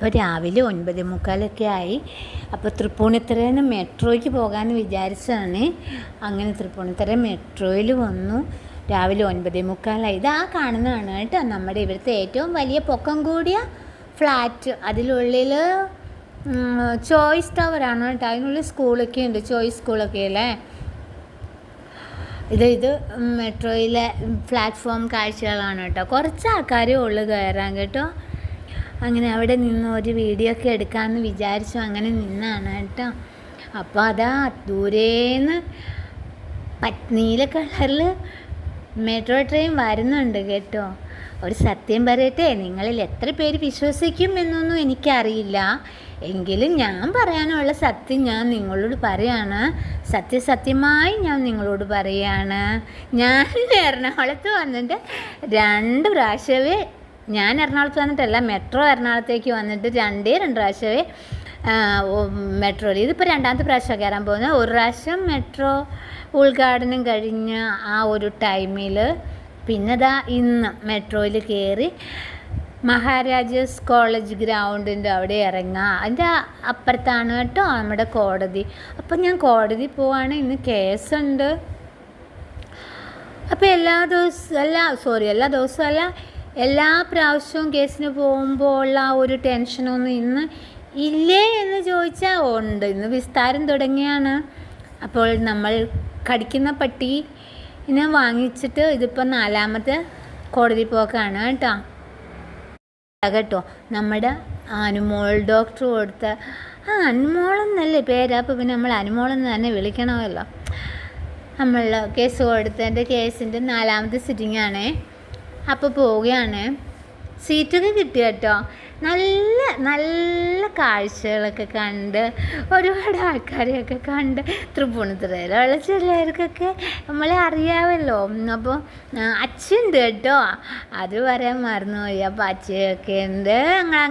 അപ്പോൾ രാവിലെ ഒൻപത് മുക്കാലൊക്കെ ആയി. അപ്പോൾ തൃപ്പൂണിത്തറയിൽ നിന്ന് മെട്രോയ്ക്ക് പോകാമെന്ന് വിചാരിച്ചതാണ്. അങ്ങനെ തൃപ്പൂണിത്തറ മെട്രോയിൽ വന്നു. രാവിലെ ഒൻപത് മുക്കാലായി. ഇത് ആ കാണുന്നതാണ് കേട്ടോ. നമ്മുടെ ഇവിടുത്തെ ഏറ്റവും വലിയ പൊക്കം കൂടിയ ഫ്ലാറ്റ്. അതിലുള്ളിൽ ചോയ്സ് ടവറാണ് കേട്ടോ. അതിനുള്ളിൽ സ്കൂളൊക്കെ ഉണ്ട്. ചോയ്സ് സ്കൂളൊക്കെ അല്ലേ? ഇത് ഇത് മെട്രോയിലെ പ്ലാറ്റ്ഫോം കാഴ്ചകളാണ് കേട്ടോ. കുറച്ച് ആൾക്കാരേ ഉള്ളു കയറാൻ കേട്ടോ. അങ്ങനെ അവിടെ നിന്ന് ഒരു വീഡിയോ ഒക്കെ എടുക്കാമെന്ന് വിചാരിച്ചു. അങ്ങനെ നിന്നാണ് കേട്ടോ. അപ്പോൾ അതാ ദൂരേന്ന് നീല കളറിൽ മെട്രോ ട്രെയിൻ വരുന്നുണ്ട് കേട്ടോ. ഒരു സത്യം പറയട്ടെ നിങ്ങളിൽ എത്ര പേര് വിശ്വസിക്കും എന്നൊന്നും എനിക്കറിയില്ല. എങ്കിലും ഞാൻ പറയാനുള്ള സത്യം ഞാൻ നിങ്ങളോട് പറയാണ്. സത്യസത്യമായി ഞാൻ നിങ്ങളോട് പറയാണ്. ഞാൻ എറണാകുളത്ത് വന്നിട്ട് രണ്ട് പ്രാവശ്യമേ ഞാൻ എറണാകുളത്ത് വന്നിട്ടല്ല മെട്രോ എറണാകുളത്തേക്ക് വന്നിട്ട് രണ്ടേ രണ്ട് പ്രാവശ്യമേ മെട്രോയിൽ ഇതിപ്പോൾ രണ്ടാമത്തെ പ്രാവശ്യം കയറാൻ പോകുന്നത് ഒരു പ്രാവശ്യം മെട്രോ ഉദ്ഘാടനം കഴിഞ്ഞ ആ ഒരു ടൈമിൽ പിന്നെ ദാ ഇന്ന് മെട്രോയിൽ കയറി മഹാരാജാസ് കോളേജ് ഗ്രൗണ്ടിന്റെ അവിടെ ഇറങ്ങുക അതിന്റെ അപ്പുറത്താണ് കേട്ടോ നമ്മുടെ കോടതി. അപ്പം ഞാൻ കോടതി പോവാണ്. ഇന്ന് കേസുണ്ട്. അപ്പോൾ എല്ലാ ദിവസവും അല്ല സോറി എല്ലാ ദിവസവും അല്ല എല്ലാ പ്രാവശ്യവും കേസിന് പോകുമ്പോൾ ഉള്ള ആ ഒരു ടെൻഷനൊന്നും ഇന്ന് ഇല്ലേ എന്ന് ചോദിച്ചാൽ ഉണ്ട്. ഇന്ന് വിസ്താരം തുടങ്ങിയാണ്. അപ്പോൾ നമ്മൾ കടിക്കുന്ന പട്ടീനെ വാങ്ങിച്ചിട്ട് ഇതിപ്പോൾ നാലാമത്തെ കോടതി പോക്കാണ് കേട്ടോ. കേട്ടോ നമ്മുടെ അനുമോൾ ഡോക്ടർ കൊടുത്ത ആ അനുമോളെന്നല്ലേ പേര്? അപ്പോൾ പിന്നെ നമ്മൾ അനുമോളെന്ന് തന്നെ വിളിക്കണമല്ലോ. നമ്മൾ കേസ് കൊടുത്തതിന്റെ കേസിന്റെ നാലാമത്തെ സിറ്റിംഗ് ആണേ. അപ്പോൾ പോവുകയാണ്. സീറ്റൊക്കെ കിട്ടി കേട്ടോ നല്ല നല്ല കാഴ്ചകളൊക്കെ കണ്ട് ഒരുപാട് ആൾക്കാരെയൊക്കെ കണ്ട് തൃപ്പൂണിത്തുറയിലുള്ള ചിലർക്കൊക്കെ നമ്മളെ അറിയാമല്ലോ അപ്പോൾ അച്ഛനുണ്ട് കേട്ടോ. അത് പറയാൻ മറന്നുപോയി. അപ്പോൾ അച്ഛയൊക്കെ ഉണ്ട്.